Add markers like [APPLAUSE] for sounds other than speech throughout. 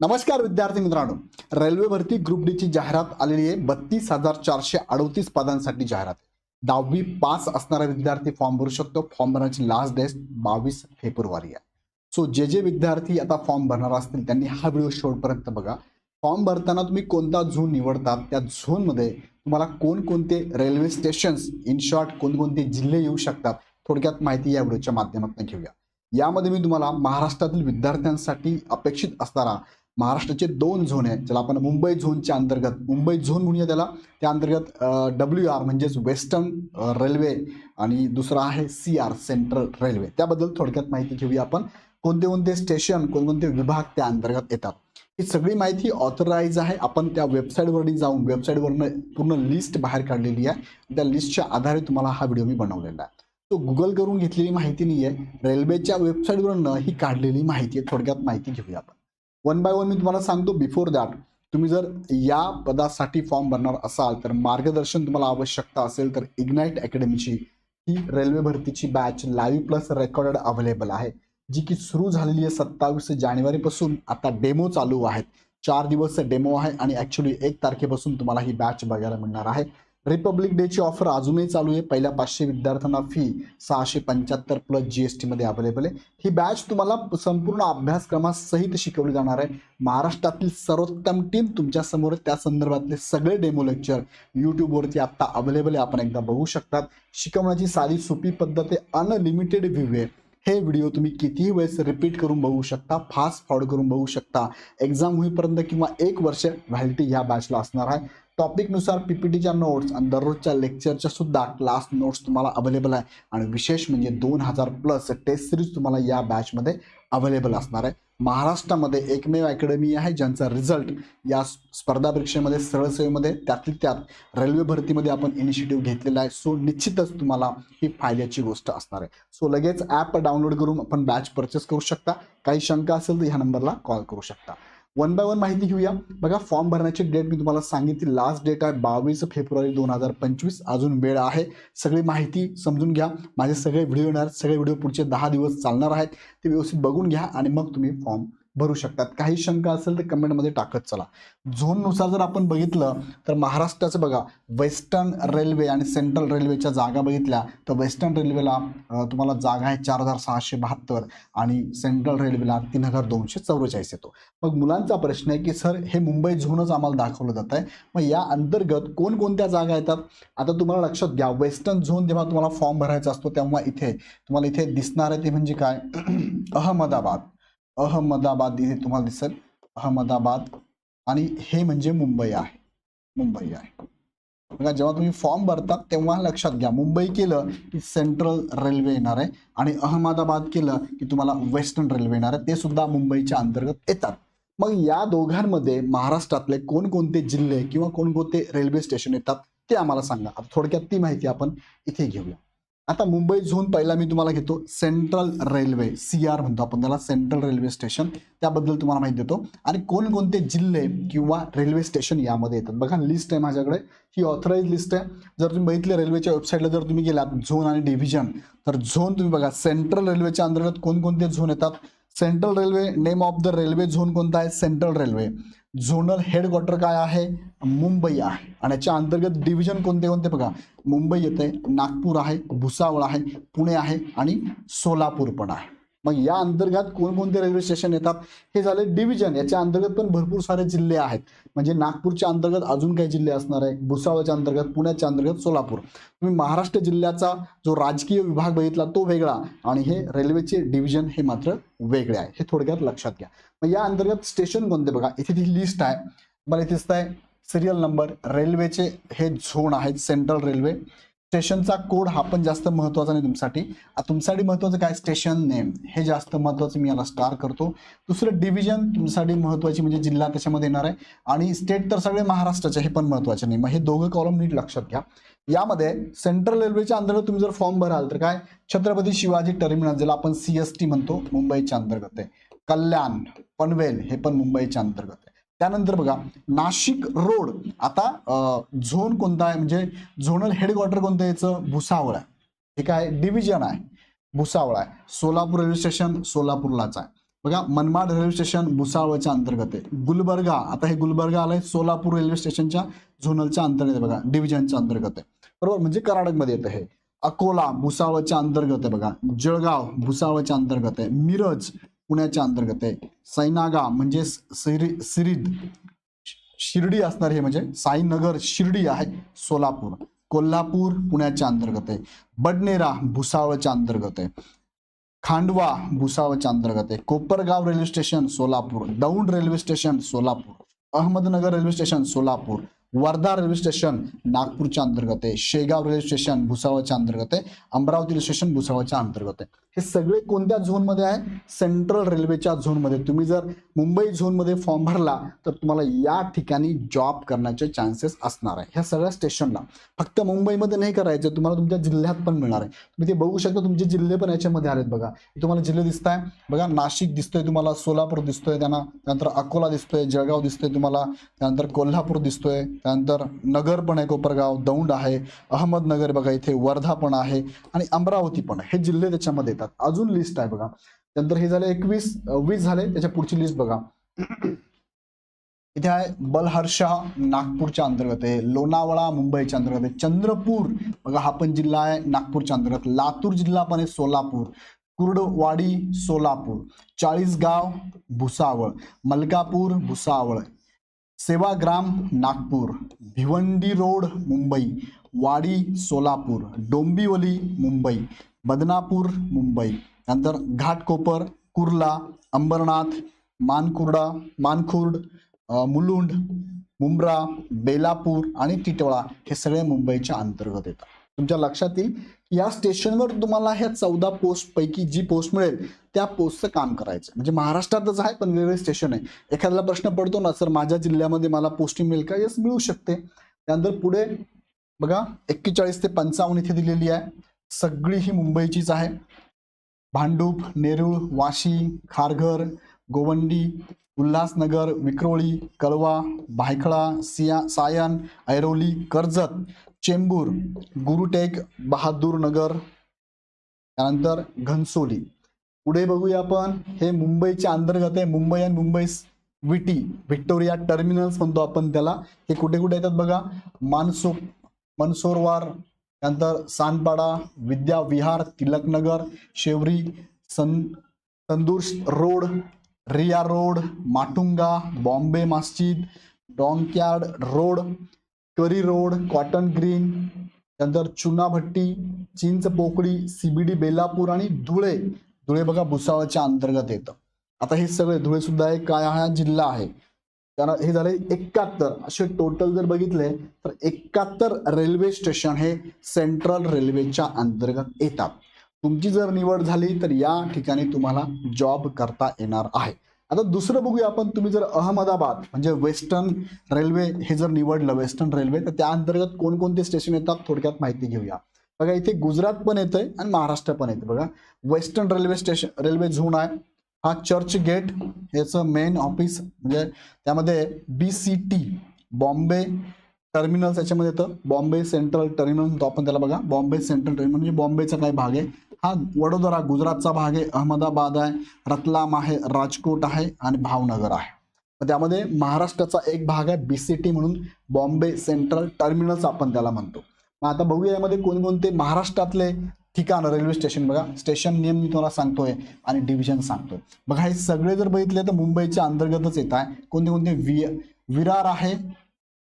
नमस्कार विद्यार्थी मित्रांनो. रेल्वे भरती ग्रुप डीची जाहिरात आलेली आहे. बत्तीस हजार चारशे अडोतीस पदांसाठी जाहिरात दहावी पास असणारा विद्यार्थी फॉर्म भरू शकतो. फॉर्म भरण्याची लास्ट डेट बावीस फेब्रुवारी आहे. सो जे जे विद्यार्थी आता फॉर्म भरणार असतील त्यांनी हा व्हिडिओ शेवटपर्यंत बघा. फॉर्म भरताना तुम्ही कोणता झोन निवडतात? त्या झोनमध्ये तुम्हाला कोणकोणते रेल्वे स्टेशन्स इन शॉर्ट कोणकोणते जिल्हे येऊ शकतात? थोडक्यात माहिती या व्हिडिओच्या माध्यमातून घेऊया. यामध्ये मी तुम्हाला महाराष्ट्रातील विद्यार्थ्यांसाठी अपेक्षित असणारा महाराष्ट्राचे दोन झोन आहे ज्याला आपण मुंबई झोनच्या अंतर्गत मुंबई झोन म्हणूया त्याला. त्या अंतर्गत डब्ल्यू आर म्हणजेच वेस्टर्न रेल्वे आणि दुसरा आहे सी आर सेंट्रल रेल्वे त्याबद्दल थोडक्यात माहिती घेऊया आपण. कोणते कोणते स्टेशन कोणकोणते विभाग त्या अंतर्गत येतात? ही सगळी माहिती ऑथराईज आहे. आपण त्या वेबसाईटवरती जाऊन वेबसाईटवरनं पूर्ण लिस्ट बाहेर काढलेली आहे. त्या लिस्टच्या आधारे तुम्हाला हा व्हिडिओ मी बनवलेला आहे. तो गुगल करून घेतलेली माहिती नाही आहे रेल्वेच्या वेबसाईटवरनं ही काढलेली माहिती आहे. थोडक्यात माहिती घेऊया आपण. वन बाय वन मी तुम्हाला सांगतो बिफोर दॅट तुम्ही जर या पदासाठी फॉर्म भरणार असाल तर मार्गदर्शन तुम्हाला आवश्यकता असेल तर इग्नाईट अकॅडमीची ही रेल्वे भरतीची batch live plus recorded available आहे. जी की सुरू झालेली आहे सत्तावीस जानेवारीपासून आता डेमो चालू आहेत. चार दिवस डेमो आहे आणि ॲक्च्युली एक तारखेपासून तुम्हाला ही बॅच बघायला मिळणार आहे. रिपब्लिक डेची ऑफर अजूनही चालू आहे. पहिल्या पाचशे विद्यार्थ्यांना फी सहाशे पंच्याहत्तर प्लस जी एस टीमध्ये अवेलेबल आहे. ही बॅच तुम्हाला संपूर्ण अभ्यासक्रमासहित शिकवली जाणार आहे. महाराष्ट्रातील सर्वोत्तम टीम तुमच्यासमोर त्या संदर्भातले सगळे डेमो लेक्चर यूट्यूबवरती आता अवेलेबल आहे. आपण एकदा बघू शकतात. शिकवण्याची साधी सोपी पद्धत आहे. अनलिमिटेड व्ह्यू आहे. हे व्हिडिओ तुम्ही कितीही वेळेस रिपीट करून बघू शकता. फास्ट फॉरवर्ड करून बघू शकता. एक्झाम होईपर्यंत किंवा एक वर्ष व्हॅलिटी या बॅचला असणार आहे. टॉपिकनुसार पी पी टीच्या नोट्स आणि दररोजच्या लेक्चरच्या सुद्धा क्लास नोट्स तुम्हाला अवेलेबल आहे. आणि विशेष म्हणजे दोन हजार प्लस टेस्ट सिरीज तुम्हाला या बॅचमध्ये अवेलेबल असणार आहे. महाराष्ट्रामध्ये एकमेव अकॅडमी आहे ज्यांचा रिझल्ट या स्पर्धा परीक्षेमध्ये सरळ सेवेमध्ये त्यातली त्यात रेल्वे भरतीमध्ये आपण इनिशिएटिव्ह घेतलेला आहे. सो निश्चितच तुम्हाला ही फायद्याची गोष्ट असणार आहे. सो लगेच ॲप डाउनलोड करून आपण बॅच परचेस करू शकता. काही शंका असेल तर ह्या नंबरला कॉल करू शकता. वन बाय वन माहिती घेऊया. बघा फॉर्म भरण्याची डेट मी तुम्हाला सांगितली. लास्ट डेट आहे बावीस फेब्रुवारी दोन हजार पंचवीस. अजून वेळ आहे. सगळी माहिती समजून घ्या. माझे सगळे व्हिडिओ येणार. सगळे व्हिडिओ पुढचे दहा दिवस चालणार आहेत. ते व्यवस्थित बघून घ्या आणि मग तुम्ही फॉर्म भरू शकतात. काही शंका असेल तर कमेंटमध्ये टाकत चला. झोननुसार जर आपण बघितलं तर महाराष्ट्राचं बघा वेस्टर्न रेल्वे आणि सेंट्रल रेल्वेच्या जागा बघितल्या तर वेस्टर्न रेल्वेला तुम्हाला जागा आहे चार हजार सहाशे बहात्तर आणि सेंट्रल रेल्वेला तीन हजार दोनशे चौवेचाळीस येतो. मग मुलांचा प्रश्न आहे की सर हे मुंबई झोनच आम्हाला दाखवलं जात आहे. मग या अंतर्गत कोणकोणत्या जागा येतात? आता तुम्हाला लक्षात घ्या वेस्टर्न झोन जेव्हा तुम्हाला फॉर्म भरायचा असतो तेव्हा इथे तुम्हाला इथे दिसणार आहे ते म्हणजे काय? [CLEARS THROAT] अहमदाबाद. अहमदाबाद इथे तुम्हाला दिसेल. अहमदाबाद आणि हे म्हणजे मुंबई आहे. मुंबई आहे. बघा जेव्हा तुम्ही फॉर्म भरतात तेव्हा लक्षात घ्या. मुंबई केलं की सेंट्रल रेल्वे येणार आहे आणि अहमदाबाद केलं की तुम्हाला वेस्टर्न रेल्वे येणार आहे. ते सुद्धा मुंबईच्या अंतर्गत येतात. मग या दोघांमध्ये महाराष्ट्रातले कोणकोणते जिल्हे किंवा कोणकोणते रेल्वे स्टेशन येतात ते आम्हाला सांगा. आता थोडक्यात ती माहिती आपण इथे घेऊया. आता मुंबई झोन पहिला मी तुम्हाला घेतो. सेंट्रल रेल्वे सी आर म्हणतो आपण त्याला सेंट्रल रेल्वे स्टेशन त्याबद्दल तुम्हाला माहिती देतो. आणि कोणकोणते जिल्हे किंवा रेल्वे स्टेशन यामध्ये येतात. बघा लिस्ट आहे माझ्याकडे. ही ऑथराईज लिस्ट आहे. जर तुम्ही बघितले रेल्वेच्या वेबसाईटला जर तुम्ही गेलात झोन आणि डिव्हिजन तर झोन तुम्ही बघा. सेंट्रल रेल्वेच्या अंतर्गत कोणकोणते झोन येतात? Central railway name of the railway zone कोणता आहे? सेंट्रल रेल्वे झोनल हेडक्वार्टर काय आहे? मुंबई आहे. आणि याच्या अंतर्गत डिव्हिजन कोणते कोणते बघा? मुंबई येते नागपूर आहे भुसावळ आहे पुणे आहे आणि सोलापूर पण आहे. मग या अंतर्गत कोणकोणते रेल्वे स्टेशन येतात? हे झाले डिव्हिजन याच्या अंतर्गत पण भरपूर सारे जिल्हे आहेत. म्हणजे नागपूरच्या अंतर्गत अजून काही जिल्हे असणार आहे भुसावळच्या अंतर्गत पुण्याच्या अंतर्गत सोलापूर. तुम्ही महाराष्ट्र जिल्ह्याचा जो राजकीय विभाग बघितला तो वेगळा. आणि हे रेल्वेचे डिव्हिजन हे मात्र वेगळे आहे. हे थोडक्यात लक्षात घ्या. मग या अंतर्गत स्टेशन कोणते बघा? इथे ती लिस्ट आहे. मला इथे दिसत आहे सिरियल नंबर रेल्वेचे हे झोन आहेत. सेंट्रल रेल्वे स्टेशनचा कोड हा पण जास्त महत्त्वाचा नाही तुमच्यासाठी. तुमच्यासाठी महत्त्वाचं काय? Station name. हे जास्त महत्त्वाचं मी याला स्टार करतो. दुसरं डिव्हिजन तुमच्यासाठी महत्त्वाची म्हणजे जिल्हा त्याच्यामध्ये येणार आहे? आणि स्टेट तर सगळे महाराष्ट्राचे हे पण महत्त्वाचे नाही मग हे दोघं कॉलम नीट लक्षात घ्या. यामध्ये सेंट्रल रेल्वेच्या अंतर्गत तुम्ही जर फॉर्म भराल तर काय? छत्रपती शिवाजी टर्मिनल ज्याला आपण सी एस टी म्हणतो मुंबईच्या अंतर्गत आहे. कल्याण पनवेल हे पण मुंबईच्या अंतर्गत आहे. त्यानंतर बघा नाशिक रोड. आता झोन कोणता आहे? म्हणजे झोनल हेडक्वार्टर कोणतं याचं? भुसावळ आहे. हे काय डिव्हिजन आहे. भुसावळ आहे. सोलापूर रेल्वे स्टेशन सोलापूरलाच आहे. बघा मनमाड रेल्वे स्टेशन भुसावळच्या अंतर्गत आहे. गुलबर्गा आता हे गुलबर्गा आलंय. सोलापूर रेल्वे स्टेशनच्या झोनलच्या अंतर्गत आहे बघा. डिव्हिजनच्या अंतर्गत आहे. बरोबर? म्हणजे कर्नाटकमध्ये येतं हे. अकोला भुसावळच्या अंतर्गत आहे बघा. जळगाव भुसावळच्या अंतर्गत आहे. मिरज पुण्याच्या अंतर्गत आहे. सैनागा म्हणजे सिरी सिरीद शिर्डी असणार हे म्हणजे साईनगर शिर्डी आहे सोलापूर. कोल्हापूर पुण्याच्या अंतर्गत आहे. बडनेरा भुसावळच्या अंतर्गत आहे. खांडवा भुसावळच्या अंतर्गत आहे. Kopargaon railway station Solapur. Daund railway station Solapur. Ahmednagar railway station Solapur. Wardha railway station नागपूरच्या अंतर्गत आहे. शेगाव रेल्वे स्टेशन भुसावळच्या अंतर्गत आहे. अमरावती रेल्वे स्टेशन भुसावळच्या अंतर्गत आहे. हे सगळे कोणत्या झोनमध्ये आहे? सेंट्रल रेल्वेच्या झोनमध्ये तुम्ही जर मुंबई झोनमध्ये फॉर्म भरला तर तुम्हाला या ठिकाणी जॉब करण्याचे चान्सेस असणार आहे. ह्या सगळ्या स्टेशनला फक्त मुंबईमध्ये नाही करायचं तुम्हाला तुमच्या जिल्ह्यात पण मिळणार आहे. तुम्ही ते बघू शकता तुमचे जिल्हे पण याच्यामध्ये आलेत बघा. तुम्हाला जिल्हे दिसत आहे बघा नाशिक दिसतोय तुम्हाला सोलापूर दिसतोय त्यांना. त्यानंतर अकोला दिसतोय जळगाव दिसतोय तुम्हाला. त्यानंतर कोल्हापूर दिसतोय. त्यानंतर नगर पण आहे कोपरगाव दौंड आहे. अहमदनगर बघा इथे वर्धा पण आहे. आणि अमरावती पण आहे. हे जिल्हे त्याच्यामध्ये येतात. अजून लिस्ट आहे बघा. त्यानंतर हे झाले एकवीस वीस झाले. त्याच्या पुढची लिस्ट बघा. इथे आहे बलहर्षा नागपूरच्या अंतर्गत आहे. लोणावळा मुंबईच्या अंतर्गत आहे. चंद्रपूर बघा हा पण जिल्हा आहे नागपूरच्या अंतर्गत. लातूर जिल्हा पण आहे सोलापूर. कुर्डवाडी सोलापूर. चाळीसगाव भुसावळ. मलकापूर भुसावळ. सेवाग्राम नागपूर. भिवंडी रोड मुंबई. वाडी सोलापूर. डोंबिवली मुंबई. बदनापूर मुंबई. नंतर घाटकोपर कुर्ला अंबरनाथ मानकुर्डा मानखुर्ड मुलुंड मुंब्रा बेलापूर आणि टिटवाळा हे सगळे मुंबईच्या अंतर्गत येतात. तुमच्या लक्षात येईल? या स्टेशनवर तुम्हाला ह्या चौदा पोस्ट पैकी जी पोस्ट मिळेल त्या पोस्टचं काम करायचं म्हणजे महाराष्ट्रातच आहे पण वेगवेगळे स्टेशन आहे. एखाद्याला प्रश्न पडतो ना सर माझ्या जिल्ह्यामध्ये मला पोस्टिंग मिळेल का? येस मिळू शकते. त्यानंतर पुढे बघा एक्केचाळीस ते पंचावन्न इथे दिलेली आहे. सगळी ही मुंबईचीच आहे. भांडूप नेरूळ वाशी खारघर गोवंडी उल्हासनगर विक्रोळी कळवा भायखळा सिया सायन ऐरोली कर्जत चेंबूर गुरुटेक बहादूरनगर त्यानंतर घनसोली. पुढे बघूया आपण हे मुंबईच्या अंतर्गत आहे. मुंबई आणि मुंबई विटी व्हिक्टोरिया टर्मिनल्स म्हणतो आपण त्याला. हे कुठे कुठे येतात बघा? मानसो मनसोरवार त्यानंतर Sanpada Vidya Vihar Tilaknagar Sewri Sandhurst road Reay road Matunga Bombay Masjid dockyard road Currey road cotton green त्यानंतर चुनाभट्टी चिंचपोकळी सीबीडी बेलापूर आणि धुळे. धुळे बघा भुसावळच्या अंतर्गत येतं. आता हे सगळे धुळे सुद्धा एक काय हा जिल्हा आहे. कारण हे झाले एकाहत्तर. असे टोटल जर बघितले तर एकाहत्तर रेल्वे स्टेशन हे सेंट्रल रेल्वेच्या अंतर्गत येतात. तुमची जर निवड झाली तर या ठिकाणी तुम्हाला जॉब करता येणार आहे. आता दुसरं बघूया आपण. तुम्ही जर अहमदाबाद म्हणजे वेस्टर्न रेल्वे हे जर निवडलं वेस्टर्न रेल्वे तर त्या अंतर्गत कोणकोणते स्टेशन येतात थोडक्यात माहिती घेऊया. बघा इथे गुजरात पण येतंय आणि महाराष्ट्र पण येतं बघा western railway station railway zone आहे. हा चर्च गेट याचं मेन ऑफिस म्हणजे त्यामध्ये B C T Bombay terminals याच्यामध्ये येतं. बॉम्बे सेंट्रल टर्मिनल म्हणतो आपण त्याला बघा. बॉम्बे सेंट्रल टर्मिनल म्हणजे बॉम्बेचा काही भाग आहे. हा वडोदरा गुजरातचा भाग आहे. अहमदाबाद आहे. रतलाम आहे. राजकोट आहे. आणि भावनगर आहे. त्यामध्ये महाराष्ट्राचा एक भाग आहे बी सी टी म्हणून बॉम्बे सेंट्रल टर्मिनल्स आपण त्याला म्हणतो. मग आता बघूया यामध्ये कोणकोणते महाराष्ट्रातले ठिकाण रेल्वे स्टेशन बघा. स्टेशन नेम मी तुम्हाला सांगतोय आणि डिव्हिजन सांगतोय. बघा हे सगळे जर बघितले तर मुंबईच्या अंतर्गतच येत आहे. कोणते कोणते? वि विरार आहे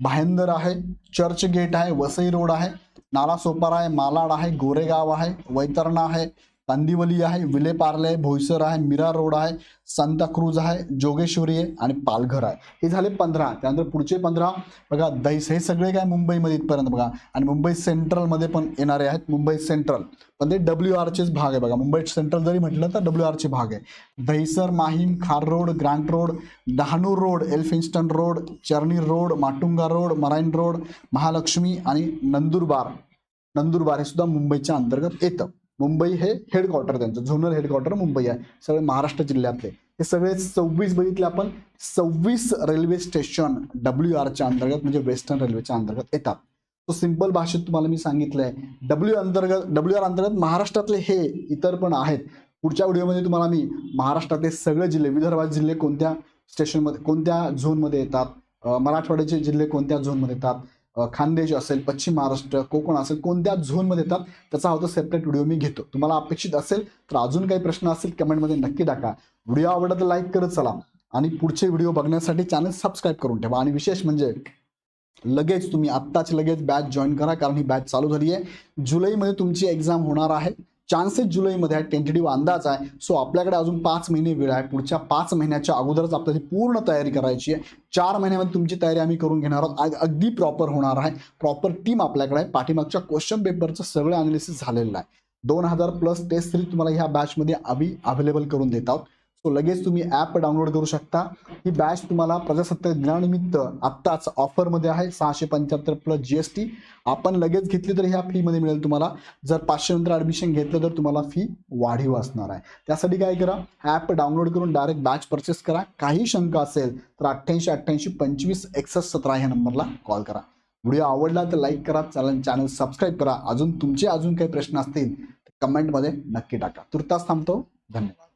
भायंदर आहे चर्च गेट आहे वसई रोड आहे नालासोपार आहे मालाड आहे गोरेगाव आहे वैतरणा आहे कांदिवली आहे विलेपार्ले भोईसर आहे मीरा रोड आहे सांताक्रूज आहे जोगेश्वरी आहे आणि पालघर आहे. हे झाले पंधरा. त्यानंतर पुढचे पंधरा. बघा दैस हे सगळे काय मुंबईमध्ये इथपर्यंत बघा. आणि मुंबई सेंट्रलमध्ये पण येणारे आहेत मुंबई सेंट्रल. पण ते डब्ल्यू आरचेच भाग आहे बघा. मुंबई सेंट्रल जरी म्हटलं तर डब्ल्यू आरचे भाग आहे. Dahisar Mahim Khar road Grant road Dahanu road Elphinstone road Charni road Matunga road marine road Mahalakshmi आणि नंदुरबार. नंदुरबार हे सुद्धा मुंबईच्या अंतर्गत येतं. मुंबई हे हेडक्वार्टर त्यांचं झोनल हेडक्वार्टर मुंबई आहे. सगळे महाराष्ट्र जिल्ह्यातले. हे सगळे सव्वीस बघितले आपण सव्वीस रेल्वे स्टेशन डब्ल्यू आरच्या अंतर्गत म्हणजे वेस्टर्न रेल्वेच्या अंतर्गत येतात. तो सिंपल भाषेत तुम्हाला मी सांगितलं आहे डब्ल्यू अंतर्गत डब्ल्यू आर अंतर्गत महाराष्ट्रातले हे इतर पण आहेत. पुढच्या व्हिडिओमध्ये तुम्हाला मी महाराष्ट्रातले सगळे जिल्हे विदर्भात जिल्हे कोणत्या स्टेशनमध्ये कोणत्या झोनमध्ये येतात? मराठवाड्याचे जिल्हे कोणत्या झोनमध्ये येतात? खानदेश असेल पश्चिम महाराष्ट्र कोकण असेल कोणत्या झोनमध्ये येतात त्याचा हा सेपरेट व्हिडिओ मी घेतो. तुम्हाला अपेक्षित असेल तर अजून काही प्रश्न असतील कमेंटमध्ये नक्की टाका. व्हिडिओ आवडला तर लाईक करत चला. आणि पुढचे व्हिडिओ बघण्यासाठी चॅनल सबस्क्राईब करून ठेवा. आणि विशेष म्हणजे लगेच तुम्ही आत्ताच लगेच बॅच जॉईन करा कारण ही बॅच चालू झाली आहे जुलैमध्ये तुमची एक्झाम होणार आहे. चान्सेस जुलैमध्ये आहे टेंटेटिव्ह अंदाज आहे. सो आपल्याकडे अजून पाच महिने वेळ आहे. पुढच्या पाच महिन्याच्या अगोदरच आपल्याला पूर्ण तयारी करायची आहे. चार महिन्यामध्ये तुमची तयारी आम्ही करून घेणार आहोत. अगदी प्रॉपर होणार आहे. प्रॉपर टीम आपल्याकडे आहे. पाठीमागच्या क्वेश्चन पेपरचं सगळं अनालिसिस झालेलं आहे. दोन हजार प्लस टेस्ट सिरीज तुम्हाला ह्या बॅचमध्ये आम्ही अवेलेबल करून देत आहोत. सो लगेच तुम्ही ॲप डाउनलोड करू शकता. ही बॅच तुम्हाला प्रजासत्ताक दिनानिमित्त आत्ताच ऑफरमध्ये आहे सहाशे पंच्याहत्तर प्लस जी एस टी आपण लगेच घेतली तर ह्या फीमध्ये मिळेल तुम्हाला. जर पाचशे नंतर ॲडमिशन घेतलं तर तुम्हाला फी वाढीव असणार आहे. त्यासाठी काय करा ॲप डाउनलोड करून डायरेक्ट बॅच परचेस करा. काही शंका असेल तर अठ्ठ्याऐंशी अठ्ठ्याऐंशी पंचवीस एकसष्ट सतरा ह्या नंबरला कॉल करा. व्हिडिओ आवडला तर लाईक करा चॅनल चॅनल सबस्क्राईब करा. अजून तुमचे अजून काही प्रश्न असतील तर कमेंटमध्ये नक्की टाका. तुर्तास थांबतो. धन्यवाद.